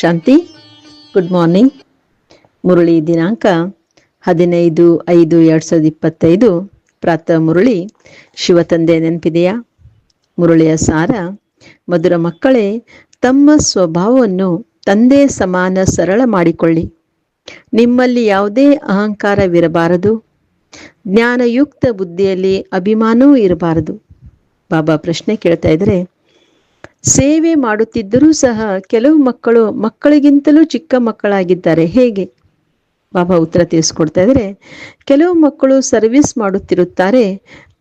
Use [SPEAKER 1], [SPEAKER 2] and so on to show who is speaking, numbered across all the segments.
[SPEAKER 1] ಶಾಂತಿ. Good morning Murali ದಿನಾಂಕ ಹದಿನೈದು ಐದು ಎರಡ್ ಸಾವಿರದ ಇಪ್ಪತ್ತೈದು. ಪ್ರಾತಃ ಮುರಳಿ ಶಿವತಂದೆ ನೆನಪಿದೆಯಾ? ಮುರಳಿಯ ಸಾರ, ಮಧುರ ಮಕ್ಕಳೇ, ತಮ್ಮ ಸ್ವಭಾವವನ್ನು ತಂದೆ ಸಮಾನ ಸರಳ ಮಾಡಿಕೊಳ್ಳಿ. ನಿಮ್ಮಲ್ಲಿ ಯಾವುದೇ ಅಹಂಕಾರವಿರಬಾರದು. ಜ್ಞಾನಯುಕ್ತ ಬುದ್ಧಿಯಲ್ಲಿ ಅಭಿಮಾನವೂ ಇರಬಾರದು. ಬಾಬಾ ಪ್ರಶ್ನೆ ಕೇಳ್ತಾ ಇದ್ರೆ ಸೇವೆ ಮಾಡುತ್ತಿದ್ದರೂ ಸಹ ಕೆಲವು ಮಕ್ಕಳು ಮಕ್ಕಳಿಗಿಂತಲೂ ಚಿಕ್ಕ ಮಕ್ಕಳಾಗಿದ್ದಾರೆ. ಹೇಗೆ? ಬಾಬಾ ಉತ್ತರ ತಿಳಿಸ್ಕೊಡ್ತಾ ಇದ್ರೆ ಕೆಲವು ಮಕ್ಕಳು ಸರ್ವಿಸ್ ಮಾಡುತ್ತಿರುತ್ತಾರೆ,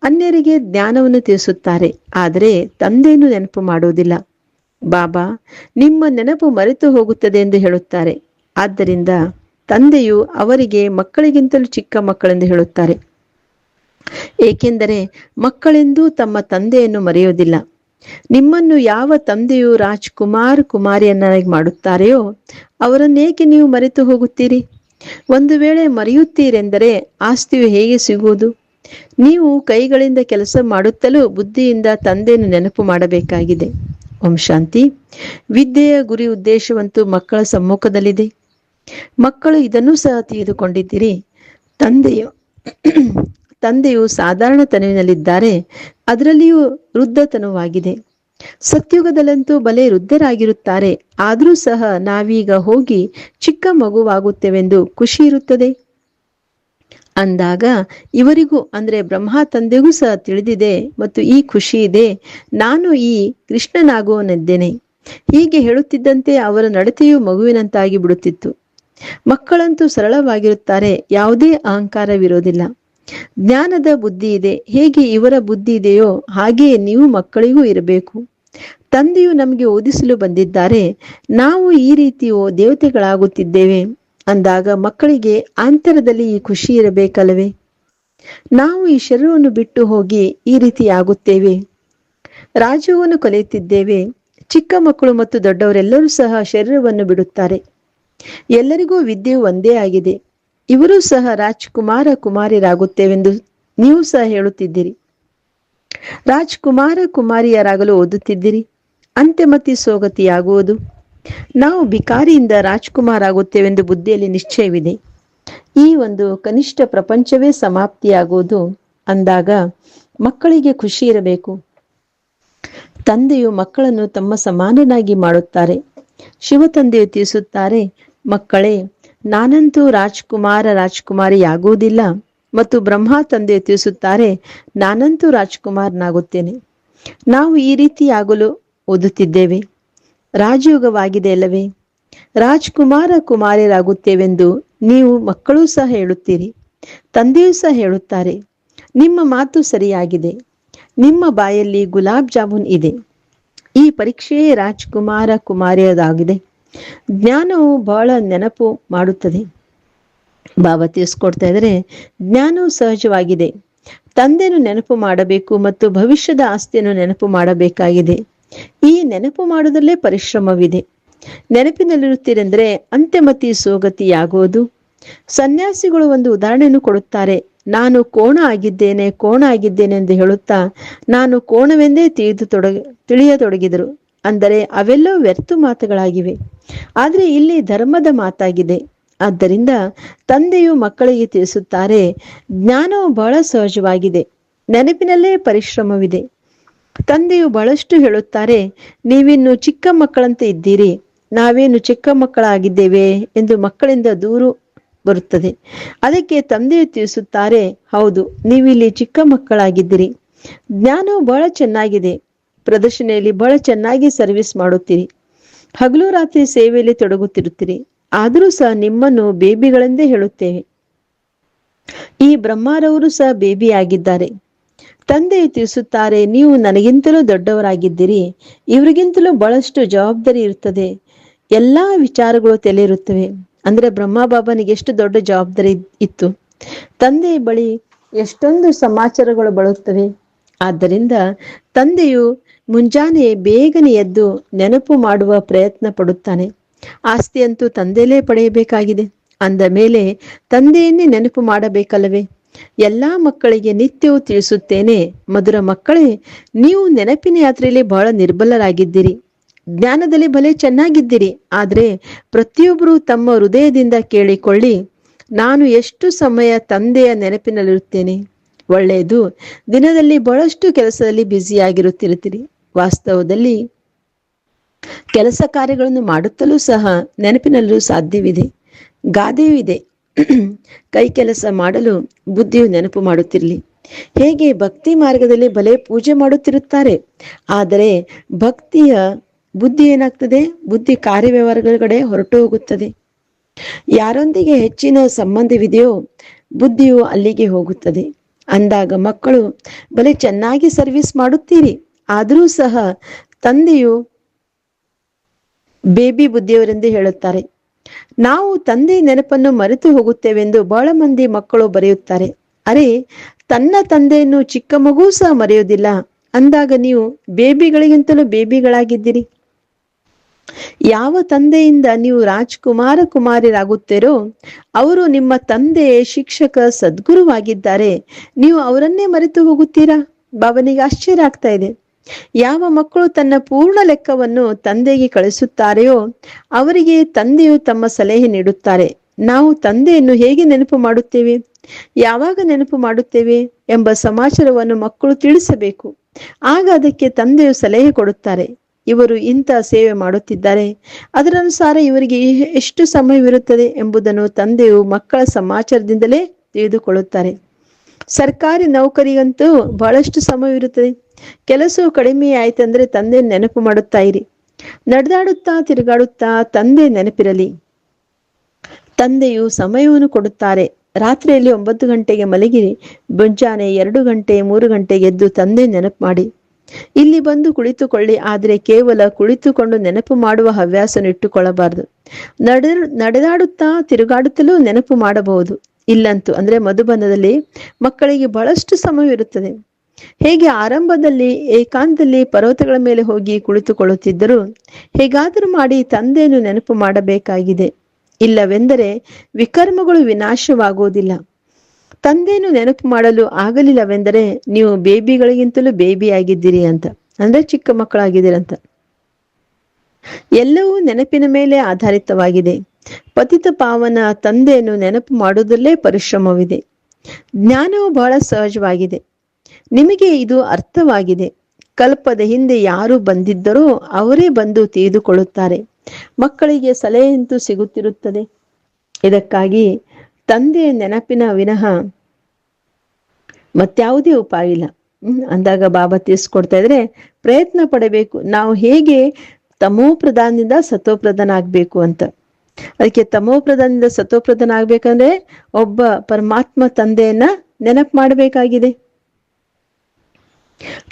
[SPEAKER 1] ಅನ್ಯರಿಗೆ ಜ್ಞಾನವನ್ನು ತಿಳಿಸುತ್ತಾರೆ, ಆದರೆ ತಂದೆಯನ್ನು ನೆನಪು ಮಾಡುವುದಿಲ್ಲ. ಬಾಬಾ, ನಿಮ್ಮ ನೆನಪು ಮರೆತು ಹೋಗುತ್ತದೆ ಎಂದು ಹೇಳುತ್ತಾರೆ. ಆದ್ದರಿಂದ ತಂದೆಯು ಅವರಿಗೆ ಮಕ್ಕಳಿಗಿಂತಲೂ ಚಿಕ್ಕ ಮಕ್ಕಳೆಂದು ಹೇಳುತ್ತಾರೆ. ಏಕೆಂದರೆ ಮಕ್ಕಳೆಂದೂ ತಮ್ಮ ತಂದೆಯನ್ನು ಮರೆಯೋದಿಲ್ಲ ನಿಮ್ಮನ್ನು ಯಾವ ತಂದೆಯು ರಾಜ್ಕುಮಾರ್ ಕುಮಾರಿಯನ್ನಾಗಿ ಮಾಡುತ್ತಾರೆಯೋ, ಅವರನ್ನೇಕೆ ನೀವು ಮರೆತು ಹೋಗುತ್ತೀರಿ? ಒಂದು ವೇಳೆ ಮರೆಯುತ್ತೀರೆಂದರೆ ಆಸ್ತಿಯು ಹೇಗೆ ಸಿಗುವುದು? ನೀವು ಕೈಗಳಿಂದ ಕೆಲಸ ಮಾಡುತ್ತಲೂ ಬುದ್ಧಿಯಿಂದ ತಂದೆಯನ್ನು ನೆನಪು ಮಾಡಬೇಕಾಗಿದೆ. ಓಂ ಶಾಂತಿ. ವಿದ್ಯೆಯ ಗುರಿ ಉದ್ದೇಶವಂತೂ ಮಕ್ಕಳ ಸಮ್ಮುಖದಲ್ಲಿದೆ. ಮಕ್ಕಳು ಇದನ್ನು ಸಹ ತಿಳಿದುಕೊಂಡಿದ್ದೀರಿ. ತಂದೆಯು ತಂದೆಯು ಸಾಧಾರಣ ತನುವಿನಲ್ಲಿದ್ದಾರೆ ಅದರಲ್ಲಿಯೂ ವೃದ್ಧತನವಾಗಿದೆ. ಸತ್ಯುಗದಲ್ಲಂತೂ ಬಲೆ ವೃದ್ಧರಾಗಿರುತ್ತಾರೆ, ಆದರೂ ಸಹ ನಾವೀಗ ಹೋಗಿ ಚಿಕ್ಕ ಮಗುವಾಗುತ್ತೇವೆಂದು ಖುಷಿ ಇರುತ್ತದೆ. ಅಂದಾಗ ಇವರಿಗೂ, ಅಂದ್ರೆ ಬ್ರಹ್ಮ ತಂದೆಗೂ ಸಹ ತಿಳಿದಿದೆ ಮತ್ತು ಈ ಖುಷಿ ಇದೆ, ನಾನು ಈ ಕೃಷ್ಣನಾಗುವನೆದ್ದೇನೆ. ಹೀಗೆ ಹೇಳುತ್ತಿದ್ದಂತೆ ಅವರ ನಡತೆಯು ಮಗುವಿನಂತಾಗಿ ಬಿಡುತ್ತಿತ್ತು. ಮಕ್ಕಳಂತೂ ಸರಳವಾಗಿರುತ್ತಾರೆ, ಯಾವುದೇ ಅಹಂಕಾರವಿರೋದಿಲ್ಲ. ಜ್ಞಾನದ ಬುದ್ಧಿ ಇದೆ. ಹೇಗೆ ಇವರ ಬುದ್ಧಿ ಇದೆಯೋ ಹಾಗೆಯೇ ನೀವು ಮಕ್ಕಳಿಗೂ ಇರಬೇಕು. ತಂದೆಯು ನಮಗೆ ಓದಿಸಲು ಬಂದಿದ್ದಾರೆ. ನಾವು ಈ ರೀತಿ ದೇವತೆಗಳಾಗುತ್ತಿದ್ದೇವೆ. ಅಂದಾಗ ಮಕ್ಕಳಿಗೆ ಅಂತರದಲ್ಲಿ ಈ ಖುಷಿ ಇರಬೇಕಲ್ಲವೇ? ನಾವು ಈ ಶರೀರವನ್ನು ಬಿಟ್ಟು ಹೋಗಿ ಈ ರೀತಿ ಆಗುತ್ತೇವೆ. ರಾಜ್ಯವನ್ನು ಕಲಿಯುತ್ತಿದ್ದೇವೆ. ಚಿಕ್ಕ ಮಕ್ಕಳು ಮತ್ತು ದೊಡ್ಡವರೆಲ್ಲರೂ ಸಹ ಶರೀರವನ್ನು ಬಿಡುತ್ತಾರೆ. ಎಲ್ಲರಿಗೂ ವಿದ್ಯೆ ಒಂದೇ ಆಗಿದೆ. ಇವರು ಸಹ ರಾಜ್ಕುಮಾರ ಕುಮಾರಿಯರಾಗುತ್ತೇವೆಂದು ನೀವು ಸಹ ಹೇಳುತ್ತಿದ್ದೀರಿ. ರಾಜ್ಕುಮಾರ ಕುಮಾರಿಯರಾಗಲು ಓದುತ್ತಿದ್ದೀರಿ. ಅಂತ್ಯಮತಿ ಸೋಗತಿಯಾಗುವುದು. ನಾವು ಭಿಕಾರಿಯಿಂದ ರಾಜ್ಕುಮಾರ್ ಆಗುತ್ತೇವೆಂದು ಬುದ್ಧಿಯಲ್ಲಿ ನಿಶ್ಚಯವಿದೆ. ಈ ಒಂದು ಕನಿಷ್ಠ ಪ್ರಪಂಚವೇ ಸಮಾಪ್ತಿಯಾಗುವುದು ಅಂದಾಗ ಮಕ್ಕಳಿಗೆ ಖುಷಿ ಇರಬೇಕು. ತಂದೆಯು ಮಕ್ಕಳನ್ನು ತಮ್ಮ ಸಮಾನನಾಗಿ ಮಾಡುತ್ತಾರೆ. ಶಿವ ತಂದೆಯು ತಿಳಿಸುತ್ತಾರೆ ಮಕ್ಕಳೇ ನಾನಂತೂ ರಾಜ್ಕುಮಾರ ರಾಜ್ಕುಮಾರಿಯಾಗುವುದಿಲ್ಲ ಮತ್ತು ಬ್ರಹ್ಮ ತಂದೆ ತಿಳಿಸುತ್ತಾರೆ, ನಾನಂತೂ ರಾಜ್ಕುಮಾರ್ನಾಗುತ್ತೇನೆ. ನಾವು ಈ ರೀತಿಯಾಗಲು ಓದುತ್ತಿದ್ದೇವೆ. ರಾಜಯೋಗವಾಗಿದೆ ಅಲ್ಲವೇ? ರಾಜ್ಕುಮಾರ ಕುಮಾರಿಯರಾಗುತ್ತೇವೆಂದು ನೀವು ಮಕ್ಕಳೂ ಸಹ ಹೇಳುತ್ತೀರಿ, ತಂದೆಯೂ ಸಹ ಹೇಳುತ್ತಾರೆ. ನಿಮ್ಮ ಮಾತು ಸರಿಯಾಗಿದೆ. ನಿಮ್ಮ ಬಾಯಲ್ಲಿ ಗುಲಾಬ್ ಜಾಮೂನ್ ಇದೆ. ಈ ಪರೀಕ್ಷೆಯೇ ರಾಜ್ಕುಮಾರ ಕುಮಾರಿಯದಾಗಿದೆ. ಜ್ಞಾನವು ಬಹಳ ನೆನಪು ಮಾಡುತ್ತದೆ. ಬಾಬಾ ತಿಳಿಸ್ಕೊಡ್ತಾ ಇದ್ದಾರೆ, ಜ್ಞಾನವು ಸಹಜವಾಗಿದೆ. ತಂದೆಯನ್ನು ನೆನಪು ಮಾಡಬೇಕು ಮತ್ತು ಭವಿಷ್ಯದ ಆಸ್ತಿಯನ್ನು ನೆನಪು ಮಾಡಬೇಕಾಗಿದೆ. ಈ ನೆನಪು ಮಾಡುವುದರಲ್ಲೇ ಪರಿಶ್ರಮವಿದೆ. ನೆನಪಿನಲ್ಲಿರುತ್ತೀರೆಂದರೆ ಅಂತ್ಯಮತಿ ಸೋಗತಿಯಾಗುವುದು ಸನ್ಯಾಸಿಗಳು ಒಂದು ಉದಾಹರಣೆಯನ್ನು ಕೊಡುತ್ತಾರೆ, ನಾನು ಕೋಣ ಆಗಿದ್ದೇನೆ ಕೋಣ ಆಗಿದ್ದೇನೆ ಎಂದು ಹೇಳುತ್ತಾ, ನಾನು ಕೋಣವೆಂದೇ ತಿಳಿದು ತೊಡಗ, ತಿಳಿಯತೊಡಗಿದರು. ಅಂದರೆ ಅವೆಲ್ಲವೂ ವ್ಯರ್ಥ ಮಾತುಗಳಾಗಿವೆ. ಆದರೆ ಇಲ್ಲಿ ಧರ್ಮದ ಮಾತಾಗಿದೆ. ಆದ್ದರಿಂದ ತಂದೆಯು ಮಕ್ಕಳಿಗೆ ತಿಳಿಸುತ್ತಾರೆ, ಜ್ಞಾನವು ಬಹಳ ಸಹಜವಾಗಿದೆ, ನೆನಪಿನಲ್ಲೇ ಪರಿಶ್ರಮವಿದೆ. ತಂದೆಯು ಬಹಳಷ್ಟು ಹೇಳುತ್ತಾರೆ, ನೀವಿನ್ನು ಚಿಕ್ಕ ಮಕ್ಕಳಂತೆ ಇದ್ದೀರಿ, ನಾವೇನು ಚಿಕ್ಕ ಮಕ್ಕಳಾಗಿದ್ದೇವೆ ಎಂದು ಮಕ್ಕಳಿಂದ ದೂರು ಬರುತ್ತದೆ. ಅದಕ್ಕೆ ತಂದೆಯು ತಿಳಿಸುತ್ತಾರೆ, ಹೌದು, ನೀವಿಲ್ಲಿ ಚಿಕ್ಕ ಮಕ್ಕಳಾಗಿದ್ದೀರಿ. ಜ್ಞಾನವು ಬಹಳ ಚೆನ್ನಾಗಿದೆ, ಪ್ರದರ್ಶನೆಯಲ್ಲಿ ಬಹಳ ಚೆನ್ನಾಗಿ ಸರ್ವಿಸ್ ಮಾಡುತ್ತೀರಿ. ಹಗಲು ರಾತ್ರಿ ಸೇವೆಯಲ್ಲಿ ತೊಡಗುತ್ತಿರುತ್ತೀರಿ. ಆದರೂ ಸಹ ನಿಮ್ಮನ್ನು ಬೇಬಿಗಳೆಂದೇ ಹೇಳುತ್ತೇವೆ. ಈ ಬ್ರಹ್ಮಾರವರು ಸಹ ಬೇಬಿ ಆಗಿದ್ದಾರೆ ತಂದೆ ತಿಳಿಸುತ್ತಾರೆ, ನೀವು ನನಗಿಂತಲೂ ದೊಡ್ಡವರಾಗಿದ್ದೀರಿ. ಇವರಿಗಿಂತಲೂ ಬಹಳಷ್ಟು ಜವಾಬ್ದಾರಿ ಇರುತ್ತದೆ. ಎಲ್ಲಾ ವಿಚಾರಗಳು ತಲೆ ಇರುತ್ತವೆ ಅಂದ್ರೆ ಬ್ರಹ್ಮ ಬಾಬನಿಗೆ ಎಷ್ಟು ದೊಡ್ಡ ಜವಾಬ್ದಾರಿ ಇತ್ತು. ತಂದೆ ಬಳಿ ಎಷ್ಟೊಂದು ಸಮಾಚಾರಗಳು ಬರುತ್ತವೆ. ಆದ್ದರಿಂದ ತಂದೆಯು ಮುಂಜಾನೆ ಬೇಗನೆ ಎದ್ದು ನೆನಪು ಮಾಡುವ ಪ್ರಯತ್ನ ಪಡುತ್ತಾನೆ. ಆಸ್ತಿಯಂತೂ ತಂದೆಲೇ ಪಡೆಯಬೇಕಾಗಿದೆ. ಅಂದ ಮೇಲೆ ತಂದೆಯನ್ನೇ ನೆನಪು ಮಾಡಬೇಕಲ್ಲವೇ? ಎಲ್ಲಾ ಮಕ್ಕಳಿಗೆ ನಿತ್ಯವೂ ತಿಳಿಸುತ್ತೇನೆ, ಮಧುರ ಮಕ್ಕಳೇ, ನೀವು ನೆನಪಿನ ಯಾತ್ರೆಯಲ್ಲಿ ಬಹಳ ನಿರ್ಬಲರಾಗಿದ್ದೀರಿ. ಜ್ಞಾನದಲ್ಲಿ ಭಲೆ ಚೆನ್ನಾಗಿದ್ದೀರಿ. ಆದರೆ ಪ್ರತಿಯೊಬ್ಬರೂ ತಮ್ಮ ಹೃದಯದಿಂದ ಕೇಳಿಕೊಳ್ಳಿ, ನಾನು ಎಷ್ಟು ಸಮಯ ತಂದೆಯ ನೆನಪಿನಲ್ಲಿರುತ್ತೇನೆ? ಒಳ್ಳೆಯದು. ದಿನದಲ್ಲಿ ಬಹಳಷ್ಟು ಕೆಲಸದಲ್ಲಿ ಬ್ಯುಸಿಯಾಗಿರುತ್ತಿರುತ್ತೀರಿ ವಾಸ್ತವದಲ್ಲಿ ಕೆಲಸ ಕಾರ್ಯಗಳನ್ನು ಮಾಡುತ್ತಲೂ ಸಹ ನೆನಪಿನಲ್ಲೂ ಸಾಧ್ಯವಿದೆ. ಗಾದೆಯೂ ಇದೆ. ಕೈ ಕೆಲಸ ಮಾಡಲು ಬುದ್ಧಿಯು ನೆನಪು ಮಾಡುತ್ತಿರಲಿ. ಹೇಗೆ ಭಕ್ತಿ ಮಾರ್ಗದಲ್ಲಿ ಬಲೆ ಪೂಜೆ ಮಾಡುತ್ತಿರುತ್ತಾರೆ? ಆದರೆ ಭಕ್ತಿಯ ಬುದ್ಧಿ ಏನಾಗ್ತದೆ? ಬುದ್ಧಿ ಕಾರ್ಯವ್ಯವಹಾರಗಳ ಕಡೆ ಹೊರಟು ಹೋಗುತ್ತದೆ. ಯಾರೊಂದಿಗೆ ಹೆಚ್ಚಿನ ಸಂಬಂಧವಿದೆಯೋ ಬುದ್ಧಿಯು ಅಲ್ಲಿಗೆ ಹೋಗುತ್ತದೆ. ಅಂದಾಗ ಮಕ್ಕಳು, ಬಲೆ ಚೆನ್ನಾಗಿ ಸರ್ವಿಸ್ ಮಾಡುತ್ತೀರಿ. ಆದರೂ ಸಹ ತಂದೆಯು ಬೇಬಿ ಬುದ್ಧಿಯವರೆಂದು ಹೇಳುತ್ತಾರೆ. ನಾವು ತಂದೆ ನೆನಪನ್ನು ಮರೆತು ಹೋಗುತ್ತೇವೆಂದು ಬಹಳ ಮಂದಿ ಮಕ್ಕಳು ಬರೆಯುತ್ತಾರೆ. ಅರೆ, ತನ್ನ ತಂದೆಯನ್ನು ಚಿಕ್ಕ ಮಗು ಸಹ ಮರೆಯುವುದಿಲ್ಲ. ಅಂದಾಗ ನೀವು ಬೇಬಿಗಳಿಗಿಂತಲೂ ಬೇಬಿಗಳಾಗಿದ್ದೀರಿ. ಯಾವ ತಂದೆಯಿಂದ ನೀವು ರಾಜ್ಕುಮಾರ ಕುಮಾರಿರಾಗುತ್ತೀರೋ, ಅವರು ನಿಮ್ಮ ತಂದೆ ಶಿಕ್ಷಕ ಸದ್ಗುರುವಾಗಿದ್ದಾರೆ. ನೀವು ಅವರನ್ನೇ ಮರೆತು ಹೋಗುತ್ತೀರಾ? ಭಾವನೆಗೆ ಆಶ್ಚರ್ಯ ಆಗ್ತಾ ಇದೆ. ಯಾವ ಮಕ್ಕಳು ತನ್ನ ಪೂರ್ಣ ಲೆಕ್ಕವನ್ನು ತಂದೆಗೆ ಕಳಿಸುತ್ತಾರೆಯೋ, ಅವರಿಗೆ ತಂದೆಯು ತಮ್ಮ ಸಲಹೆ ನೀಡುತ್ತಾರೆ. ನಾವು ತಂದೆಯನ್ನು ಹೇಗೆ ನೆನಪು ಮಾಡುತ್ತೇವೆ? ಯಾವಾಗ ನೆನಪು ಮಾಡುತ್ತೇವೆ ಎಂಬ ಸಮಾಚಾರವನ್ನು ಮಕ್ಕಳು ತಿಳಿಸಬೇಕು. ಆಗ ಅದಕ್ಕೆ ತಂದೆಯು ಸಲಹೆ ಕೊಡುತ್ತಾರೆ. ಇವರು ಇಂಥ ಸೇವೆ ಮಾಡುತ್ತಿದ್ದಾರೆ. ಅದರನುಸಾರ ಇವರಿಗೆ ಎಷ್ಟು ಸಮಯವಿರುತ್ತದೆ ಎಂಬುದನ್ನು ತಂದೆಯು ಮಕ್ಕಳ ಸಮಾಚಾರದಿಂದಲೇ ತಿಳಿದುಕೊಳ್ಳುತ್ತಾರೆ. ಸರ್ಕಾರಿ ನೌಕರಿಗಂತೂ ಬಹಳಷ್ಟು ಸಮಯವಿರುತ್ತದೆ. ಕೆಲಸವು ಕಡಿಮೆ ಆಯ್ತಂದ್ರೆ ತಂದೆ ನೆನಪು ಮಾಡುತ್ತಾ ಇರಿ. ನಡೆದಾಡುತ್ತಾ ತಿರುಗಾಡುತ್ತಾ ತಂದೆ ನೆನಪಿರಲಿ. ತಂದೆಯು ಸಮಯವನ್ನು ಕೊಡುತ್ತಾರೆ. ರಾತ್ರಿಯಲ್ಲಿ ಒಂಬತ್ತು ಗಂಟೆಗೆ ಮಲಗಿರಿ. ಮುಂಜಾನೆ ಎರಡು ಗಂಟೆ, ಮೂರು ಗಂಟೆಗೆ ಎದ್ದು ತಂದೆ ನೆನಪು ಮಾಡಿ. ಇಲ್ಲಿ ಬಂದು ಕುಳಿತುಕೊಳ್ಳಿ, ಆದರೆ ಕೇವಲ ಕುಳಿತುಕೊಂಡು ನೆನಪು ಮಾಡುವ ಹವ್ಯಾಸನ ಇಟ್ಟುಕೊಳ್ಳಬಾರದು. ನಡೆ, ನಡೆದಾಡುತ್ತಾ ತಿರುಗಾಡುತ್ತಲೂ ನೆನಪು ಮಾಡಬಹುದು. ಇಲ್ಲಂತೂ, ಅಂದ್ರೆ ಮಧುಬನದಲ್ಲಿ ಮಕ್ಕಳಿಗೆ ಬಹಳಷ್ಟು ಸಮಯವಿರುತ್ತದೆ ಹೇಗೆ ಆರಂಭದಲ್ಲಿ, ಏಕಾಂತದಲ್ಲಿ ಪರ್ವತಗಳ ಮೇಲೆ ಹೋಗಿ ಕುಳಿತುಕೊಳ್ಳುತ್ತಿದ್ದರು, ಹೇಗಾದರೂ ಮಾಡಿ ತಂದೆಯನ್ನು ನೆನಪು ಮಾಡಬೇಕಾಗಿದೆ. ಇಲ್ಲವೆಂದರೆ, ವಿಕರ್ಮಗಳು ವಿನಾಶವಾಗುವುದಿಲ್ಲ. ತಂದೆಯನ್ನು ನೆನಪು ಮಾಡಲು ಆಗಲಿಲ್ಲವೆಂದರೆ ನೀವು ಬೇಬಿಗಳಿಗಿಂತಲೂ ಬೇಬಿ ಆಗಿದ್ದೀರಿ ಅಂತ. ಅಂದ್ರೆ ಚಿಕ್ಕ ಮಕ್ಕಳಾಗಿದ್ದೀರಂತ ಎಲ್ಲವೂ ನೆನಪಿನ ಮೇಲೆ ಆಧಾರಿತವಾಗಿದೆ. ಪತಿತ ಪಾವನ ತಂದೆಯನ್ನು ನೆನಪು ಮಾಡುವುದರಲ್ಲೇ ಪರಿಶ್ರಮವಿದೆ. ಜ್ಞಾನವು ಬಹಳ ಸಹಜವಾಗಿದೆ. ನಿಮಗೆ ಇದು ಅರ್ಥವಾಗಿದೆ. ಕಲ್ಪದ ಹಿಂದೆ ಯಾರು ಬಂದಿದ್ದರೋ ಅವರೇ ಬಂದು ತಿಳಿದುಕೊಳ್ಳುತ್ತಾರೆ. ಮಕ್ಕಳಿಗೆ ಸಲಹೆಯಂತೂ ಸಿಗುತ್ತಿರುತ್ತದೆ. ಇದಕ್ಕಾಗಿ ತಂದೆಯ ನೆನಪಿನ ವಿನಃ ಮತ್ಯಾವುದೇ ಉಪಾಯ ಇಲ್ಲ. ಅಂದಾಗ ಬಾಬಾ ತಿಳಿಸ್ಕೊಡ್ತಾ ಇದ್ರೆ ಪ್ರಯತ್ನ ಪಡಬೇಕು. ನಾವು ಹೇಗೆ ತಮೋ ಪ್ರಧಾನದಿಂದ ಸತೋ ಪ್ರಧಾನ ಆಗ್ಬೇಕು ಅಂತ. ಅದಕ್ಕೆ ತಮೋ ಪ್ರಧಾನದಿಂದ ಸತೋ ಪ್ರಧಾನ ಆಗ್ಬೇಕಂದ್ರೆ ಒಬ್ಬ ಪರಮಾತ್ಮ ತಂದೆಯನ್ನ ನೆನಪು ಮಾಡಬೇಕಾಗಿದೆ.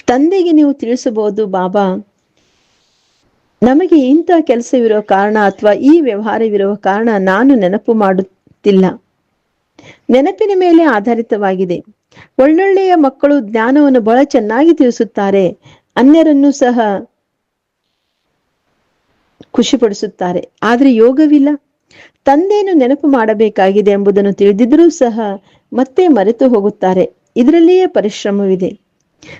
[SPEAKER 1] ತಂದೆಗೆ ನೀವು ತಿಳಿಸಬಹುದು, ಬಾಬಾ, ನಮಗೆ ಇಂಥ ಕೆಲಸವಿರುವ ಕಾರಣ ಅಥವಾ ಈ ವ್ಯವಹಾರವಿರುವ ಕಾರಣ ನಾನು ನೆನಪು ಮಾಡುತ್ತಿಲ್ಲ. ನೆನಪಿನ ಮೇಲೆ ಆಧಾರಿತವಾಗಿದೆ. ಒಳ್ಳೊಳ್ಳೆಯ ಮಕ್ಕಳು ಜ್ಞಾನವನ್ನು ಬಹಳ ಚೆನ್ನಾಗಿ ತಿಳಿಸುತ್ತಾರೆ. ಅನ್ಯರನ್ನು ಸಹ ಖುಷಿಪಡಿಸುತ್ತಾರೆ. ಆದ್ರೆ ಯೋಗವಿಲ್ಲ. ತಂದೆಯನ್ನು ನೆನಪು ಮಾಡಬೇಕಾಗಿದೆ ಎಂಬುದನ್ನು ತಿಳಿದಿದ್ರೂ ಸಹ ಮತ್ತೆ ಮರೆತು ಹೋಗುತ್ತಾರೆ. ಇದರಲ್ಲಿಯೇ ಪರಿಶ್ರಮವಿದೆ.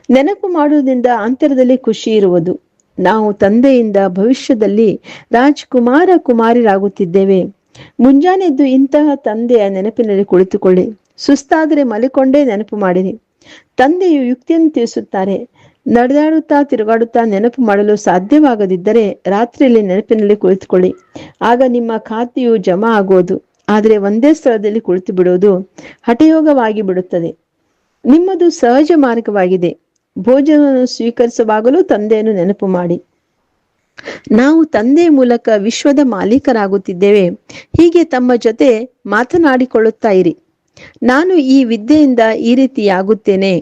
[SPEAKER 1] ನೆನಪು ಮಾಡುವುದರಿಂದ ಅಂತರದಲ್ಲಿ ಖುಷಿ ಇರುವುದು. ನಾವು ತಂದೆಯಿಂದ ಭವಿಷ್ಯದಲ್ಲಿ ರಾಜ್ಕುಮಾರ ಕುಮಾರಿರಾಗುತ್ತಿದ್ದೇವೆ. ಮುಂಜಾನೆದ್ದು ಇಂತಹ ತಂದೆಯ ನೆನಪಿನಲ್ಲಿ ಕುಳಿತುಕೊಳ್ಳಿ. ಸುಸ್ತಾದರೆ ಮಲಿಕೊಂಡೇ ನೆನಪು ಮಾಡಿರಿ. ತಂದೆಯು ಯುಕ್ತಿಯನ್ನು ತಿಳಿಸುತ್ತಾರೆ. ನಡೆದಾಡುತ್ತಾ ತಿರುಗಾಡುತ್ತಾ ನೆನಪು ಮಾಡಲು ಸಾಧ್ಯವಾಗದಿದ್ದರೆ ರಾತ್ರಿಯಲ್ಲಿ ನೆನಪಿನಲ್ಲಿ ಕುಳಿತುಕೊಳ್ಳಿ. ಆಗ ನಿಮ್ಮ ಖಾತೆಯು ಜಮಾ ಆಗೋದು ಆದರೆ ಒಂದೇ ಸ್ಥಳದಲ್ಲಿ ಕುಳಿತು ಬಿಡುವುದು ಹಠಯೋಗವಾಗಿ ಬಿಡುತ್ತದೆ. ನಿಮ್ಮದು ಸಹಜ ಮಾರ್ಗವಾಗಿದೆ. ಭೋಜನವನ್ನು ಸ್ವೀಕರಿಸುವಾಗಲೂ ತಂದೆಯನ್ನು ನೆನಪು ಮಾಡಿ. ನಾವು ತಂದೆ ಮೂಲಕ ವಿಶ್ವದ ಮಾಲೀಕರಾಗುತ್ತಿದ್ದೇವೆ. ಹೀಗೆ ತಮ್ಮ ಜೊತೆ ಮಾತನಾಡಿಕೊಳ್ಳುತ್ತಾ ಇರಿ. ನಾನು ಈ ವಿದ್ಯೆಯಿಂದ ಈ ರೀತಿಯಾಗುತ್ತೇನೆ.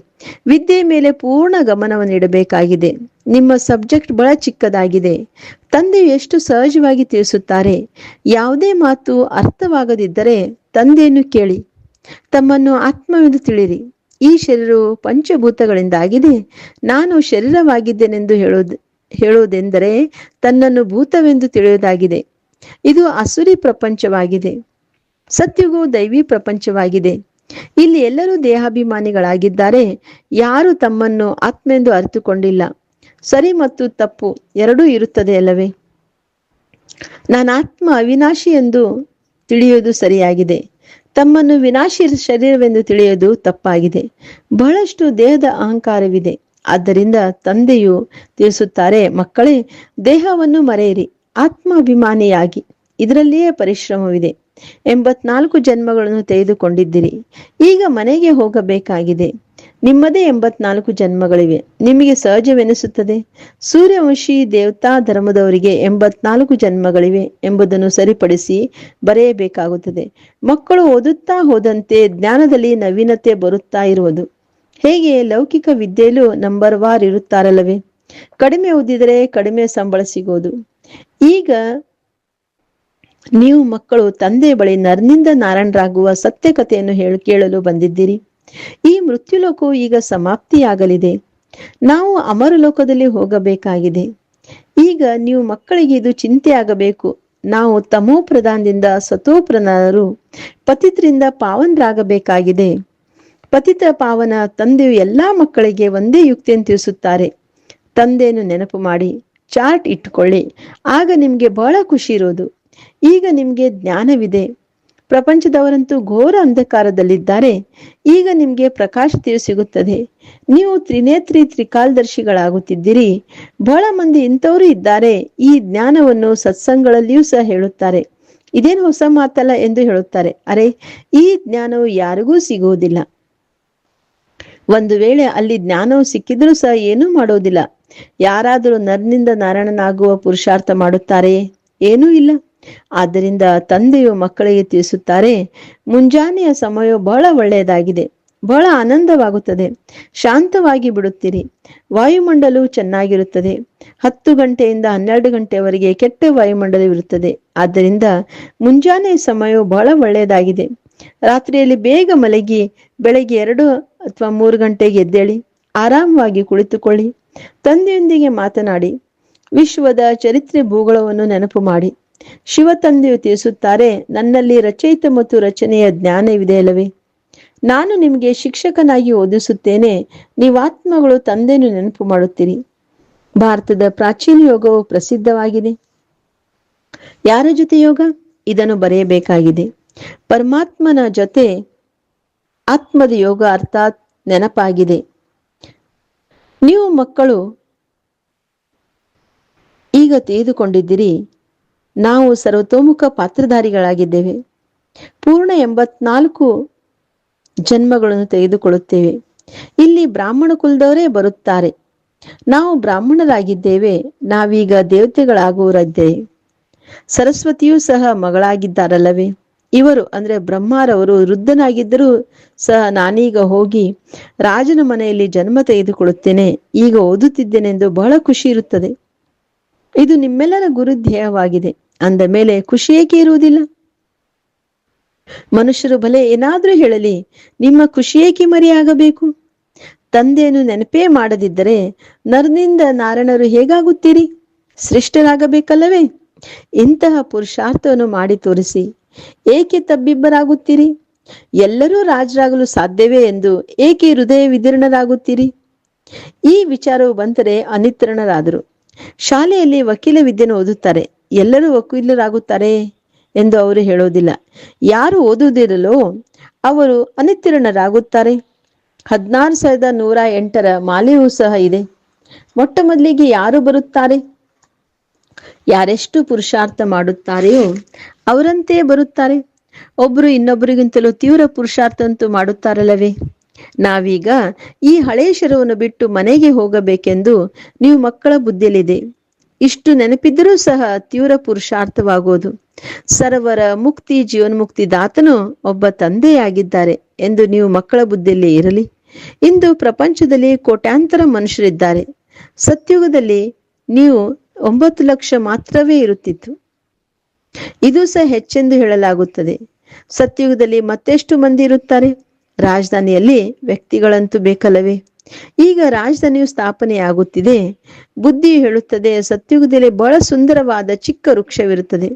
[SPEAKER 1] ವಿದ್ಯೆ ಮೇಲೆ ಪೂರ್ಣ ಗಮನವನ್ನು ಇಡಬೇಕಾಗಿದೆ ನಿಮ್ಮ ಸಬ್ಜೆಕ್ಟ್ ಬಹಳ ಚಿಕ್ಕದಾಗಿದೆ. ತಂದೆ ಎಷ್ಟು ಸಹಜವಾಗಿ ತಿಳಿಸುತ್ತಾರೆ? ಯಾವುದೇ ಮಾತು ಅರ್ಥವಾಗದಿದ್ದರೆ ತಂದೆಯನ್ನು ಕೇಳಿ. ತಮ್ಮನ್ನು ಆತ್ಮವೆಂದು ತಿಳಿರಿ ಈ ಶರೀರವು ಪಂಚಭೂತಗಳಿಂದಾಗಿದೆ. ನಾನು ಶರೀರವಾಗಿದ್ದೇನೆಂದು ಹೇಳುವುದು, ಹೇಳುವುದೆಂದರೆ ತನ್ನನ್ನು ಭೂತವೆಂದು ತಿಳಿಯುವುದಾಗಿದೆ. ಇದು ಅಸುರಿ ಪ್ರಪಂಚವಾಗಿದೆ. ಸತ್ಯುಗವು ದೈವಿ ಪ್ರಪಂಚವಾಗಿದೆ. ಇಲ್ಲಿ ಎಲ್ಲರೂ ದೇಹಾಭಿಮಾನಿಗಳಾಗಿದ್ದಾರೆ. ಯಾರು ತಮ್ಮನ್ನು ಆತ್ಮೆಂದು ಅರಿತುಕೊಂಡಿಲ್ಲ. ಸರಿ ಮತ್ತು ತಪ್ಪು ಎರಡೂ ಇರುತ್ತದೆ ಅಲ್ಲವೇ? ನಾನು ಆತ್ಮ ಅವಿನಾಶಿ ಎಂದು ತಿಳಿಯುವುದು ಸರಿಯಾಗಿದೆ. ತಮ್ಮನ್ನು ವಿನಾಶಿ ಶರೀರವೆಂದು ತಿಳಿಯುವುದು ತಪ್ಪಾಗಿದೆ. ಬಹಳಷ್ಟು ದೇಹದ ಅಹಂಕಾರವಿದೆ. ಆದ್ದರಿಂದ ತಂದೆಯು ತಿಳಿಸುತ್ತಾರೆ, ಮಕ್ಕಳೇ, ದೇಹವನ್ನು ಮರೆಯಿರಿ. ಆತ್ಮಾಭಿಮಾನಿಯಾಗಿ. ಇದರಲ್ಲಿಯೇ ಪರಿಶ್ರಮವಿದೆ. ಎಂಬತ್ನಾಲ್ಕು ಜನ್ಮಗಳನ್ನು ತೆಗೆದುಕೊಂಡಿದ್ದೀರಿ. ಈಗ ಮನೆಗೆ ಹೋಗಬೇಕಾಗಿದೆ. ನಿಮ್ಮದೇ ಎಂಬತ್ನಾಲ್ಕು ಜನ್ಮಗಳಿವೆ. ನಿಮಗೆ ಸಹಜವೆನಿಸುತ್ತದೆ. ಸೂರ್ಯವಂಶಿ ದೇವತಾ ಧರ್ಮದವರಿಗೆ ಎಂಬತ್ನಾಲ್ಕು ಜನ್ಮಗಳಿವೆ ಎಂಬುದನ್ನು ಸರಿಪಡಿಸಿ ಬರೆಯಬೇಕಾಗುತ್ತದೆ. ಮಕ್ಕಳು ಓದುತ್ತಾ ಹೋದಂತೆ ಜ್ಞಾನದಲ್ಲಿ ನವೀನತೆ ಬರುತ್ತಾ ಇರುವುದು. ಹೇಗೆ ಲೌಕಿಕ ವಿದ್ಯೆಯಲ್ಲೂ ನಂಬರ್ ವಾರ್ ಇರುತ್ತಾರಲ್ಲವೇ. ಕಡಿಮೆ ಓದಿದರೆ ಕಡಿಮೆ ಸಂಬಳ ಸಿಗೋದು. ಈಗ ನೀವು ಮಕ್ಕಳು ತಂದೆ ಬಳಿ ನರ್ನಿಂದ ನಾರಾಯಣರಾಗುವ ಸತ್ಯ ಕಥೆಯನ್ನು ಹೇಳಿ ಕೇಳಲು ಬಂದಿದ್ದೀರಿ. ಈ ಮೃತ್ಯುಲೋಕವು ಈಗ ಸಮಾಪ್ತಿಯಾಗಲಿದೆ. ನಾವು ಅಮರಲೋಕದಲ್ಲಿ ಹೋಗಬೇಕಾಗಿದೆ. ಈಗ ನೀವು ಮಕ್ಕಳಿಗೆ ಇದು ಚಿಂತೆ ಆಗಬೇಕು ನಾವು ತಮೋ ಪ್ರಧಾನದಿಂದ ಸತೋಪ್ರಧಾನರು ಪತಿತ್ರಿಂದ ಪಾವನರಾಗಬೇಕಾಗಿದೆ. ಪತಿತ ಪಾವನ ತಂದೆಯು ಎಲ್ಲಾ ಮಕ್ಕಳಿಗೆ ಒಂದೇ ಯುಕ್ತಿಯನ್ನು ತಿಳಿಸುತ್ತಾರೆ. ತಂದೆಯನ್ನು ನೆನಪು ಮಾಡಿ, ಚಾರ್ಟ್ ಇಟ್ಟುಕೊಳ್ಳಿ. ಆಗ ನಿಮ್ಗೆ ಬಹಳ ಖುಷಿ ಇರೋದು ಈಗ ನಿಮ್ಗೆ ಜ್ಞಾನವಿದೆ. ಪ್ರಪಂಚದವರಂತೂ ಘೋರ ಅಂಧಕಾರದಲ್ಲಿದ್ದಾರೆ. ಈಗ ನಿಮ್ಗೆ ಪ್ರಕಾಶ ಸಿಗುತ್ತದೆ. ನೀವು ತ್ರಿನೇತ್ರಿ ತ್ರಿಕಾಲದರ್ಶಿಗಳಾಗುತ್ತಿದ್ದೀರಿ. ಬಹಳ ಮಂದಿ ಇಂಥವರು ಇದ್ದಾರೆ. ಈ ಜ್ಞಾನವನ್ನು ಸತ್ಸಂಗಗಳಲ್ಲಿಯೂ ಸಹ ಹೇಳುತ್ತಾರೆ. ಇದೇನು ಹೊಸ ಮಾತಲ್ಲ ಎಂದು ಹೇಳುತ್ತಾರೆ. ಅರೆ, ಈ ಜ್ಞಾನವು ಯಾರಿಗೂ ಸಿಗುವುದಿಲ್ಲ. ಒಂದು ವೇಳೆ ಅಲ್ಲಿ ಜ್ಞಾನವು ಸಿಕ್ಕಿದ್ರೂ ಸಹ ಏನೂ ಮಾಡೋದಿಲ್ಲ. ಯಾರಾದರೂ ನರ್ನಿಂದ ನಾರಾಯಣನಾಗುವ ಪುರುಷಾರ್ಥ ಮಾಡುತ್ತಾರೆಯೇ ಏನೂ ಇಲ್ಲ. ಆದ್ದರಿಂದ ತಂದೆಯು ಮಕ್ಕಳಿಗೆ ತಿಳಿಸುತ್ತಾರೆ, ಮುಂಜಾನೆಯ ಸಮಯ ಬಹಳ ಒಳ್ಳೆಯದಾಗಿದೆ, ಬಹಳ ಆನಂದವಾಗುತ್ತದೆ, ಶಾಂತವಾಗಿ ಬಿಡುತ್ತೀರಿ, ವಾಯುಮಂಡಲವು ಚೆನ್ನಾಗಿರುತ್ತದೆ, ಹತ್ತು ಗಂಟೆಯಿಂದ ಹನ್ನೆರಡು ಗಂಟೆವರೆಗೆ ಕೆಟ್ಟ ವಾಯುಮಂಡಲವಿರುತ್ತದೆ ಆದ್ದರಿಂದ ಮುಂಜಾನೆ ಸಮಯವು ಬಹಳ ಒಳ್ಳೆಯದಾಗಿದೆ, ರಾತ್ರಿಯಲ್ಲಿ ಬೇಗ ಮಲಗಿ, ಬೆಳಗ್ಗೆ ಎರಡು ಅಥವಾ ಮೂರು ಗಂಟೆಗೆ ಎದ್ದೇಳಿ, ಆರಾಮವಾಗಿ ಕುಳಿತುಕೊಳ್ಳಿ, ತಂದೆಯೊಂದಿಗೆ ಮಾತನಾಡಿ, ವಿಶ್ವದ ಚರಿತ್ರೆ ಭೂಗೋಳವನ್ನು ನೆನಪು ಮಾಡಿ. ಶಿವ ತಂದೆಯು ತಿಳಿಸುತ್ತಾರೆ ನನ್ನಲ್ಲಿ ರಚಯಿತ ಮತ್ತು ರಚನೆಯ ಜ್ಞಾನವಿದೆ ಅಲ್ಲವೇ? ನಾನು ನಿಮಗೆ ಶಿಕ್ಷಕನಾಗಿ ಓದಿಸುತ್ತೇನೆ. ನೀವಾತ್ಮಗಳು ತಂದೆಯನ್ನು ನೆನಪು ಮಾಡುತ್ತೀರಿ. ಭಾರತದ ಪ್ರಾಚೀನ ಯೋಗವು ಪ್ರಸಿದ್ಧವಾಗಿದೆ. ಯಾರ ಜೊತೆ ಯೋಗ? ಇದನ್ನು ಬರೆಯಬೇಕಾಗಿದೆ. ಪರಮಾತ್ಮನ ಜೊತೆ ಆತ್ಮದ ಯೋಗ ಅರ್ಥಾತ್ ನೆನಪಾಗಿದೆ. ನೀವು ಮಕ್ಕಳು ಈಗ ತೆಗೆದುಕೊಂಡಿದ್ದೀರಿ ನಾವು ಸರ್ವತೋಮುಖ ಪಾತ್ರಧಾರಿಗಳಾಗಿದ್ದೇವೆ. ಪೂರ್ಣ ಎಂಬತ್ನಾಲ್ಕು ಜನ್ಮಗಳನ್ನು ತೆಗೆದುಕೊಳ್ಳುತ್ತೇವೆ. ಇಲ್ಲಿ ಬ್ರಾಹ್ಮಣ ಕುಲದವರೇ ಬರುತ್ತಾರೆ. ನಾವು ಬ್ರಾಹ್ಮಣರಾಗಿದ್ದೇವೆ. ನಾವೀಗ ದೇವತೆಗಳಾಗುವರಿದ್ದೇವೆ ಸರಸ್ವತಿಯೂ ಸಹ ಮಗಳಾಗಿದ್ದಾರಲ್ಲವೇ? ಇವರು ಅಂದ್ರೆ ಬ್ರಹ್ಮಾರವರು ವೃದ್ಧನಾಗಿದ್ದರೂ ಸಹ ನಾನೀಗ ಹೋಗಿ ರಾಜನ ಮನೆಯಲ್ಲಿ ಜನ್ಮ ತೆಗೆದುಕೊಳ್ಳುತ್ತೇನೆ. ಈಗ ಓದುತ್ತಿದ್ದೇನೆಂದು ಬಹಳ ಖುಷಿ ಇರುತ್ತದೆ. ಇದು ನಿಮ್ಮೆಲ್ಲರ ಗುರುಧ್ಯೇಯವಾಗಿದೆ. ಅಂದ ಮೇಲೆ ಖುಷಿ ಏಕೆ ಇರುವುದಿಲ್ಲ? ಮನುಷ್ಯರು ಭಲೆ ಏನಾದ್ರೂ ಹೇಳಲಿ, ನಿಮ್ಮ ಖುಷಿ ಏಕೆ ಮರೆಯಾಗಬೇಕು? ತಂದೆಯನ್ನು ನೆನಪೇ ಮಾಡದಿದ್ದರೆ ನರ್ನಿಂದ ನಾರಾಯಣರು ಹೇಗಾಗುತ್ತೀರಿ? ಸೃಷ್ಟರಾಗಬೇಕಲ್ಲವೇ ಇಂತಹ ಪುರುಷಾರ್ಥವನ್ನು ಮಾಡಿ ತೋರಿಸಿ ಏಕೆ ತಬ್ಬಿಬ್ಬರಾಗುತ್ತೀರಿ? ಎಲ್ಲರೂ ರಾಜರಾಗಲು ಸಾಧ್ಯವೇ ಎಂದು ಏಕೆ ಹೃದಯ ವಿದೀರ್ಣರಾಗುತ್ತೀರಿ? ಈ ವಿಚಾರವು ಬಂದರೆ ಅನಿತ್ರಣರಾದರು. ಶಾಲೆಯಲ್ಲಿ ವಕೀಲ ವಿದ್ಯೆಯನ್ನು ಓದುತ್ತಾರೆ. ಎಲ್ಲರೂ ವಕೀಲರಾಗುತ್ತಾರೆ ಎಂದು ಅವರು ಹೇಳೋದಿಲ್ಲ ಯಾರು ಓದುವುದಿರಲೋ ಅವರು ಅನಿತೀರ್ಣರಾಗುತ್ತಾರೆ ಹದಿನಾರು ಸಾವಿರದ ನೂರ ಎಂಟರ ಮಾಲೆಯೂ ಸಹ ಇದೆ. ಮೊಟ್ಟ ಮೊದಲಿಗೆ ಯಾರು ಬರುತ್ತಾರೆ? ಯಾರೆಷ್ಟು ಪುರುಷಾರ್ಥ ಮಾಡುತ್ತಾರೆಯೋ ಅವರಂತೆ ಬರುತ್ತಾರೆ. ಒಬ್ರು ಇನ್ನೊಬ್ಬರಿಗಿಂತಲೂ ತೀವ್ರ ಪುರುಷಾರ್ಥ ಅಂತೂ ಮಾಡುತ್ತಾರಲ್ಲವೇ? ನಾವೀಗ ಈ ಹಳೆಯ ಶರವನ್ನು ಬಿಟ್ಟು ಮನೆಗೆ ಹೋಗಬೇಕೆಂದು ನೀವು ಮಕ್ಕಳ ಬುದ್ಧಿಯಲ್ಲಿದೆ. ಇಷ್ಟು ನೆನಪಿದ್ದರೂ ಸಹ ತೀವ್ರ ಪುರುಷಾರ್ಥವಾಗುವುದು ಸರ್ವರ ಮುಕ್ತಿ, ಜೀವನ್ಮುಕ್ತಿ ದಾತನು ಒಬ್ಬ ತಂದೆಯಾಗಿದ್ದಾರೆ ಎಂದು ನೀವು ಮಕ್ಕಳ ಬುದ್ಧಿಯಲ್ಲಿ ಇರಲಿ. ಇಂದು ಪ್ರಪಂಚದಲ್ಲಿ ಕೋಟ್ಯಾಂತರ ಮನುಷ್ಯರಿದ್ದಾರೆ. ಸತ್ಯುಗದಲ್ಲಿ ನೀವು ಒಂಬತ್ತು ಲಕ್ಷ ಮಾತ್ರವೇ ಇರುತ್ತಿತ್ತು ಇದು ಸಹ ಹೆಚ್ಚೆಂದು ಹೇಳಲಾಗುತ್ತದೆ. ಸತ್ಯುಗದಲ್ಲಿ ಮತ್ತೆಷ್ಟು ಮಂದಿ ಇರುತ್ತಾರೆ? ರಾಜಧಾನಿಯಲ್ಲಿ ವ್ಯಕ್ತಿಗಳಂತೂ ಬೇಕಲ್ಲವೇ? ಈಗ ರಾಜಧಾನಿಯು ಸ್ಥಾಪನೆಯಾಗುತ್ತಿದೆ. ಬುದ್ಧಿ ಹೇಳುತ್ತದೆ, ಸತ್ಯುಗದಲ್ಲಿ ಬಹಳ ಸುಂದರವಾದ ಚಿಕ್ಕ ವೃಕ್ಷವಿರುತ್ತದೆ.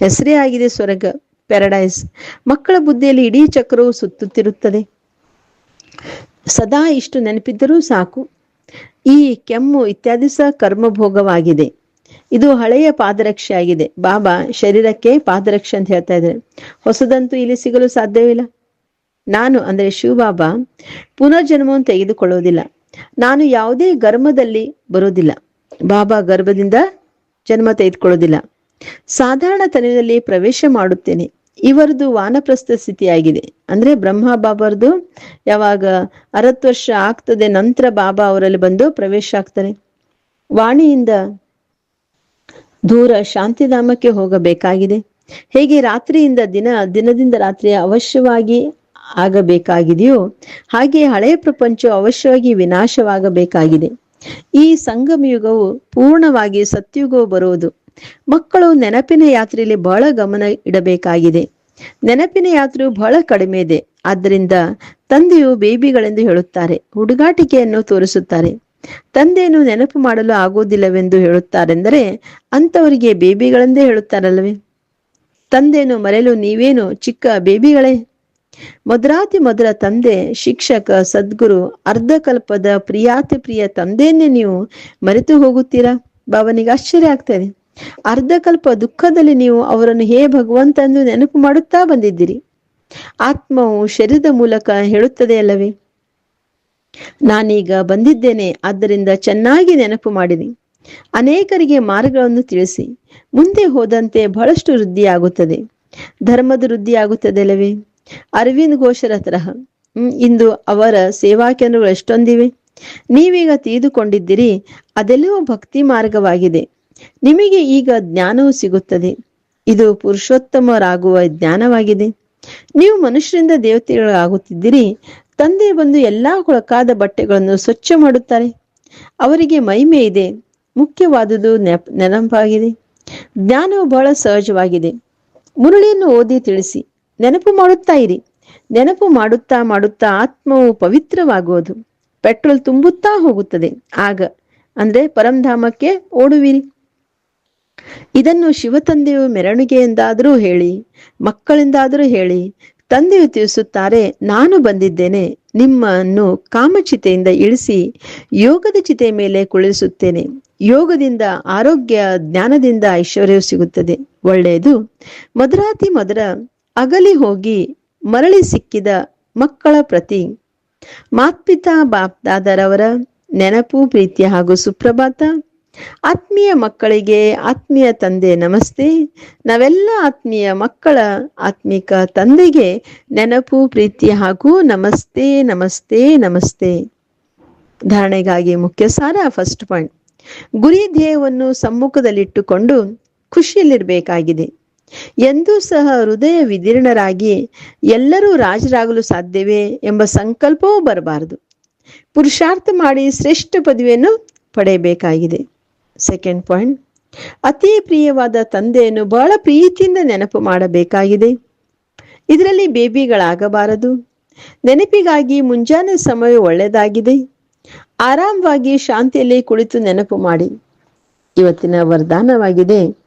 [SPEAKER 1] ಹೆಸರೇ ಆಗಿದೆ ಸ್ವರ್ಗ, ಪ್ಯಾರಡೈಸ್. ಮಕ್ಕಳ ಬುದ್ಧಿಯಲ್ಲಿ ಇಡೀ ಚಕ್ರವು ಸುತ್ತುತ್ತಿರುತ್ತದೆ. ಸದಾ ಇಷ್ಟು ನೆನಪಿದ್ದರೂ ಸಾಕು. ಈ ಕೆಮ್ಮು ಇತ್ಯಾದಿ ಸಹ ಕರ್ಮಭೋಗವಾಗಿದೆ. ಇದು ಹಳೆಯ ಪಾದರಕ್ಷೆ ಆಗಿದೆ ಬಾಬಾ ಶರೀರಕ್ಕೆ ಪಾದರಕ್ಷೆ ಅಂತ ಹೇಳ್ತಾ ಇದ್ದಾರೆ. ಹೊಸದಂತೂ ಇಲ್ಲಿ ಸಿಗಲು ಸಾಧ್ಯವಿಲ್ಲ. ನಾನು ಅಂದ್ರೆ ಶಿವಬಾಬಾ ಪುನರ್ಜನ್ಮವನ್ನು ತೆಗೆದುಕೊಳ್ಳೋದಿಲ್ಲ ನಾನು ಯಾವುದೇ ಗರ್ಭದಲ್ಲಿ ಬರೋದಿಲ್ಲ ಬಾಬಾ ಗರ್ಭದಿಂದ ಜನ್ಮ ತೆಗೆದುಕೊಳ್ಳೋದಿಲ್ಲ ಸಾಧಾರಣ ತನದಲ್ಲಿ ಪ್ರವೇಶ ಮಾಡುತ್ತೇನೆ. ಇವರದು ವಾನಪ್ರಸ್ಥ ಸ್ಥಿತಿಯಾಗಿದೆ. ಅಂದ್ರೆ ಬ್ರಹ್ಮ ಬಾಬಾರದು ಯಾವಾಗ ಅರವತ್ತು ವರ್ಷ ಆಗ್ತದೆ ನಂತರ ಬಾಬಾ ಅವರಲ್ಲಿ ಬಂದು ಪ್ರವೇಶ ಆಗ್ತಾರೆ ವಾಣಿಯಿಂದ ದೂರ ಶಾಂತಿಧಾಮಕ್ಕೆ ಹೋಗಬೇಕಾಗಿದೆ. ಹೇಗೆ ರಾತ್ರಿಯಿಂದ ದಿನ ದಿನದಿಂದ ರಾತ್ರಿ ಅವಶ್ಯವಾಗಿ ಆಗಬೇಕಾಗಿದೆಯೋ ಹಾಗೆ ಹಳೆಯ ಪ್ರಪಂಚ ಅವಶ್ಯವಾಗಿ ವಿನಾಶವಾಗಬೇಕಾಗಿದೆ. ಈ ಸಂಗಮ ಯುಗವು ಪೂರ್ಣವಾಗಿ ಸತ್ಯುಗವು ಬರುವುದು. ಮಕ್ಕಳು ನೆನಪಿನ ಯಾತ್ರೆಯಲ್ಲಿ ಬಹಳ ಗಮನ ಇಡಬೇಕಾಗಿದೆ. ನೆನಪಿನ ಯಾತ್ರೆಯು ಬಹಳ ಕಡಿಮೆ ಇದೆ ಆದ್ದರಿಂದ ತಂದೆಯು ಬೇಬಿಗಳೆಂದು ಹೇಳುತ್ತಾರೆ, ಹುಡುಗಾಟಿಕೆಯನ್ನು ತೋರಿಸುತ್ತಾರೆ. ತಂದೆಯನ್ನು ನೆನಪು ಮಾಡಲು ಆಗುವುದಿಲ್ಲವೆಂದು ಹೇಳುತ್ತಾರೆಂದರೆ ಅಂತವರಿಗೆ ಬೇಬಿಗಳೆಂದೇ ಹೇಳುತ್ತಾರಲ್ಲವೇ? ತಂದೆಯನ್ನು ಮರೆಯಲು ನೀವೇನು ಚಿಕ್ಕ ಬೇಬಿಗಳೇ? ಮಧುರಾತಿ ಮೊದಲ ತಂದೆ, ಶಿಕ್ಷಕ, ಸದ್ಗುರು, ಅರ್ಧಕಲ್ಪದ ಪ್ರಿಯಾತಿ ಪ್ರಿಯ ತಂದೆಯನ್ನೇ ನೀವು ಮರೆತು ಹೋಗುತ್ತೀರಾ? ಭಾವನಿಗೆ ಆಶ್ಚರ್ಯ ಆಗ್ತದೆ ಅರ್ಧಕಲ್ಪ ದುಃಖದಲ್ಲಿ ನೀವು ಅವರನ್ನು ಹೇ ಭಗವಂತ ಎಂದು ನೆನಪು ಮಾಡುತ್ತಾ ಬಂದಿದ್ದೀರಿ. ಆತ್ಮವು ಶರೀರದ ಮೂಲಕ ಹೇಳುತ್ತದೆ ಅಲ್ಲವೇ? ನಾನೀಗ ಬಂದಿದ್ದೇನೆ, ಆದ್ದರಿಂದ ಚೆನ್ನಾಗಿ ನೆನಪು ಮಾಡಿದೆ ಅನೇಕರಿಗೆ ಮಾರ್ಗಗಳನ್ನು ತಿಳಿಸಿ. ಮುಂದೆ ಹೋದಂತೆ ಬಹಳಷ್ಟು ವೃದ್ಧಿಯಾಗುತ್ತದೆ. ಧರ್ಮದ ವೃದ್ಧಿಯಾಗುತ್ತದೆ ಅಲ್ಲವೇ? ಅರವಿಂದ್ ಘೋಷರ ತರಹ ಇಂದು ಅವರ ಸೇವಾ ಕೇಂದ್ರಗಳು ಎಷ್ಟೊಂದಿವೆ? ನೀವೀಗ ತಿಳಿದುಕೊಂಡಿದ್ದೀರಿ ಅದೆಲ್ಲವೂ ಭಕ್ತಿ ಮಾರ್ಗವಾಗಿದೆ. ನಿಮಗೆ ಈಗ ಜ್ಞಾನವು ಸಿಗುತ್ತದೆ. ಇದು ಪುರುಷೋತ್ತಮರಾಗುವ ಜ್ಞಾನವಾಗಿದೆ. ನೀವು ಮನುಷ್ಯರಿಂದ ದೇವತೆಗಳಾಗುತ್ತಿದ್ದೀರಿ, ತಂದೆ ಬಂದು ಎಲ್ಲಾ ಕೊಳಕಾದ ಬಟ್ಟೆಗಳನ್ನು ಸ್ವಚ್ಛ ಮಾಡುತ್ತಾರೆ. ಅವರಿಗೆ ಮಹಿಮೆ ಇದೆ, ಮುಖ್ಯವಾದುದು ನೆಪ, ನೆನಪಾಗಿದೆ. ಜ್ಞಾನವು ಬಹಳ ಸಹಜವಾಗಿದೆ. ಮುರುಳಿಯನ್ನು ಓದಿ ತಿಳಿಸಿ. ನೆನಪು ಮಾಡುತ್ತಾ ಇರಿ. ನೆನಪು ಮಾಡುತ್ತಾ ಮಾಡುತ್ತಾ ಆತ್ಮವು ಪವಿತ್ರವಾಗುವುದು. ಪೆಟ್ರೋಲ್ ತುಂಬುತ್ತಾ ಹೋಗುತ್ತದೆ. ಆಗ, ಅಂದ್ರೆ ಪರಂಧಾಮಕ್ಕೆ ಓಡುವಿರಿ. ಇದನ್ನು ಶಿವತಂದೆಯು ಮೆರವಣಿಗೆಯಿಂದಾದರೂ ಹೇಳಿ, ಮಕ್ಕಳಿಂದಾದರೂ ಹೇಳಿ, ತಂದೆಯು ತಿಳಿಸುತ್ತಾರೆ, ನಾನು ಬಂದಿದ್ದೇನೆ, ನಿಮ್ಮನ್ನು ಕಾಮಚಿತೆಯಿಂದ ಇಳಿಸಿ, ಯೋಗದ ಚಿತೆ ಮೇಲೆ ಕುಳಿಸುತ್ತೇನೆ ಯೋಗದಿಂದ, ಆರೋಗ್ಯ, ಜ್ಞಾನದಿಂದ ಐಶ್ವರ್ಯವು ಸಿಗುತ್ತದೆ. ಒಳ್ಳೆಯದು. ಮಧುರಾತಿ ಮಧುರ ಅಗಲಿ ಹೋಗಿ ಮರಳಿ ಸಿಕ್ಕಿದ ಮಕ್ಕಳ ಪ್ರತಿ, ಮಾತ್ಪಿತಾ ಬಾಪ್ ದಾದರವರ ನೆನಪು, ಪ್ರೀತಿ ಹಾಗೂ ಸುಪ್ರಭಾತ, ಆತ್ಮೀಯ ಮಕ್ಕಳಿಗೆ ಆತ್ಮೀಯ ತಂದೆ ನಮಸ್ತೆ. ನಾವೆಲ್ಲ ಆತ್ಮೀಯ ಮಕ್ಕಳ ಆತ್ಮಿಕ ತಂದೆಗೆ ನೆನಪು, ಪ್ರೀತಿ ಹಾಗೂ ನಮಸ್ತೆ ನಮಸ್ತೆ ನಮಸ್ತೆ. ಧಾರಣೆಗಾಗಿ ಮುಖ್ಯ ಸಾರ ಫಸ್ಟ್ ಪಾಯಿಂಟ್. ಗುರಿ ಧ್ಯೇಯವನ್ನು ಸಮ್ಮುಖದಲ್ಲಿಟ್ಟುಕೊಂಡು ಖುಷಿಯಲ್ಲಿರಬೇಕಾಗಿದೆ. ಎಂದೂ ಸಹ ಹೃದಯ ವಿದೀರ್ಣರಾಗಿ ಎಲ್ಲರೂ ರಾಜರಾಗಲು ಸಾಧ್ಯವೇ ಎಂಬ ಸಂಕಲ್ಪವೂ ಬರಬಾರದು. ಪುರುಷಾರ್ಥ ಮಾಡಿ ಶ್ರೇಷ್ಠ ಪದವಿಯನ್ನು ಪಡೆಯಬೇಕಾಗಿದೆ. ಸೆಕೆಂಡ್ ಪಾಯಿಂಟ್ ಅತಿ ಪ್ರಿಯವಾದ ತಂದೆಯನ್ನು ಬಹಳ ಪ್ರೀತಿಯಿಂದ ನೆನಪು ಮಾಡಬೇಕಾಗಿದೆ. ಇದರಲ್ಲಿ ಬೇಬಿಗಳಾಗಬಾರದು. ನೆನಪಿಗಾಗಿ ಮುಂಜಾನೆ ಸಮಯ ಒಳ್ಳೆಯದಾಗಿದೆ. ಆರಾಮವಾಗಿ ಶಾಂತಿಯಲ್ಲಿ ಕುಳಿತು ನೆನಪು ಮಾಡಿ. ಇವತ್ತಿನ ವರದಾನವಾಗಿದೆ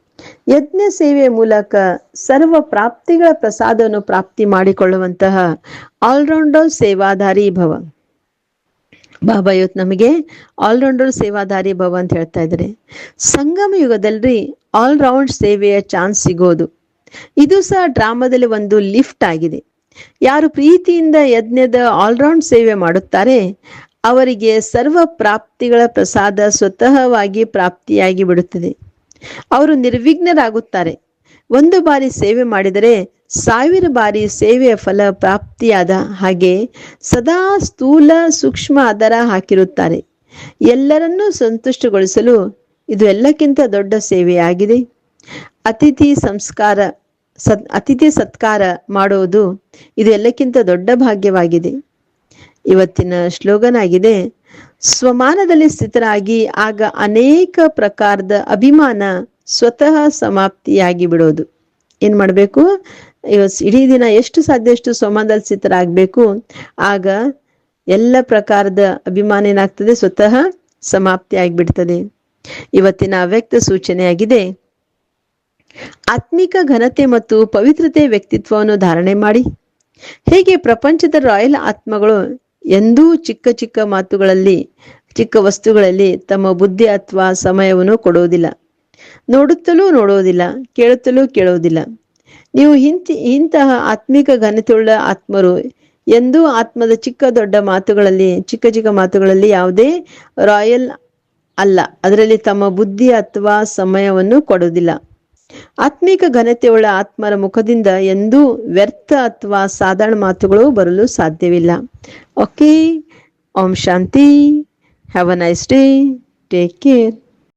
[SPEAKER 1] ಯಜ್ಞ ಸೇವೆ ಮೂಲಕ ಸರ್ವ ಪ್ರಾಪ್ತಿಗಳ ಪ್ರಸಾದವನ್ನು ಪ್ರಾಪ್ತಿ ಮಾಡಿಕೊಳ್ಳುವಂತಹ ಆಲ್ರೌಂಡರ್ ಸೇವಾಧಾರಿ ಭವ. ಬಾಬಾ ಇವತ್ತು ನಮಗೆ ಆಲ್ರೌಂಡರ್ ಸೇವಾಧಾರಿ ಭವ ಅಂತ ಹೇಳ್ತಾ ಇದ್ದಾರೆ. ಸಂಗಮ ಯುಗದಲ್ಲಿ ಆಲ್ರೌಂಡ್ ಸೇವೆಯ ಚಾನ್ಸ್ ಸಿಗೋದು. ಇದು ಸಹ ಡ್ರಾಮಾದಲ್ಲಿ ಒಂದು ಲಿಫ್ಟ್ ಆಗಿದೆ. ಯಾರು ಪ್ರೀತಿಯಿಂದ ಯಜ್ಞದ ಆಲ್ರೌಂಡ್ ಸೇವೆ ಮಾಡುತ್ತಾರೆ, ಅವರಿಗೆ ಸರ್ವ ಪ್ರಾಪ್ತಿಗಳ ಪ್ರಸಾದ ಸ್ವತಃವಾಗಿ ಪ್ರಾಪ್ತಿಯಾಗಿ ಬಿಡುತ್ತದೆ. ಅವರು ನಿರ್ವಿಘ್ನರಾಗುತ್ತಾರೆ. ಒಂದು ಬಾರಿ ಸೇವೆ ಮಾಡಿದರೆ ಸಾವಿರ ಬಾರಿ ಸೇವೆಯ ಫಲ ಪ್ರಾಪ್ತಿಯಾದ ಹಾಗೆ ಸದಾ ಸ್ಥೂಲ ಸೂಕ್ಷ್ಮ ಆಧಾರ ಹಾಕಿರುತ್ತಾರೆ. ಎಲ್ಲರನ್ನೂ ಸಂತುಷ್ಟಗೊಳಿಸಲು ಇದು ಎಲ್ಲಕ್ಕಿಂತ ದೊಡ್ಡ ಸೇವೆಯಾಗಿದೆ. ಅತಿಥಿ ಸಂಸ್ಕಾರ ಸತ್ ಅತಿಥಿ ಸತ್ಕಾರ ಮಾಡುವುದು ಇದು ಎಲ್ಲಕ್ಕಿಂತ ದೊಡ್ಡ ಭಾಗ್ಯವಾಗಿದೆ. ಇವತ್ತಿನ ಸ್ಲೋಗನ್ ಆಗಿದೆ ಸ್ವಮಾನದಲ್ಲಿ ಸ್ಥಿತರಾಗಿ ಆಗ ಅನೇಕ ಪ್ರಕಾರದ ಅಭಿಮಾನ ಸ್ವತಃ ಸಮಾಪ್ತಿಯಾಗಿ ಬಿಡೋದು ಏನ್ ಮಾಡಬೇಕು? ಇಡೀ ದಿನ ಎಷ್ಟು ಸಾಧ್ಯ ಎಷ್ಟು ಸ್ವಮಾನದಲ್ಲಿ ಸ್ಥಿತರಾಗಬೇಕು? ಆಗ ಎಲ್ಲ ಪ್ರಕಾರದ ಅಭಿಮಾನ ಏನಾಗ್ತದೆ? ಸ್ವತಃ ಸಮಾಪ್ತಿ ಆಗಿಬಿಡ್ತದೆ ಇವತ್ತಿನ ಅವ್ಯಕ್ತ ಸೂಚನೆಯಾಗಿದೆ, ಆತ್ಮಿಕ ಘನತೆ ಮತ್ತು ಪವಿತ್ರತೆ ವ್ಯಕ್ತಿತ್ವವನ್ನು ಧಾರಣೆ ಮಾಡಿ. ಹೇಗೆ ಪ್ರಪಂಚದ ರಾಯಲ್ ಆತ್ಮಗಳು ಎಂದೂ ಚಿಕ್ಕ ಚಿಕ್ಕ ಮಾತುಗಳಲ್ಲಿ, ಚಿಕ್ಕ ವಸ್ತುಗಳಲ್ಲಿ ತಮ್ಮ ಬುದ್ಧಿ ಅಥವಾ ಸಮಯವನ್ನು ಕೊಡುವುದಿಲ್ಲ. ನೋಡುತ್ತಲೂ ನೋಡುವುದಿಲ್ಲ, ಕೇಳುತ್ತಲೂ ಕೇಳುವುದಿಲ್ಲ. ನೀವು ಇಂತಿ ಇಂತಹ ಆತ್ಮಿಕ ಘನತೆಯುಳ್ಳ ಆತ್ಮರು ಎಂದೂ ಆತ್ಮದ ಚಿಕ್ಕ ದೊಡ್ಡ ಮಾತುಗಳಲ್ಲಿ, ಚಿಕ್ಕ ಚಿಕ್ಕ ಮಾತುಗಳಲ್ಲಿ ಯಾವುದೇ ರಾಯಲ್ ಅಲ್ಲ. ಅದರಲ್ಲಿ ತಮ್ಮ ಬುದ್ಧಿ ಅಥವಾ ಸಮಯವನ್ನು ಕೊಡುವುದಿಲ್ಲ. ಆತ್ಮಿಕ ಘನತೆಯುಳ್ಳ ಆತ್ಮರ ಮುಖದಿಂದ ಎಂದೂ ವ್ಯರ್ಥ ಅಥವಾ ಸಾಧಾರಣ ಮಾತುಗಳು ಬರಲು ಸಾಧ್ಯವಿಲ್ಲ. Okay, Om Shanti, have a nice day, take care.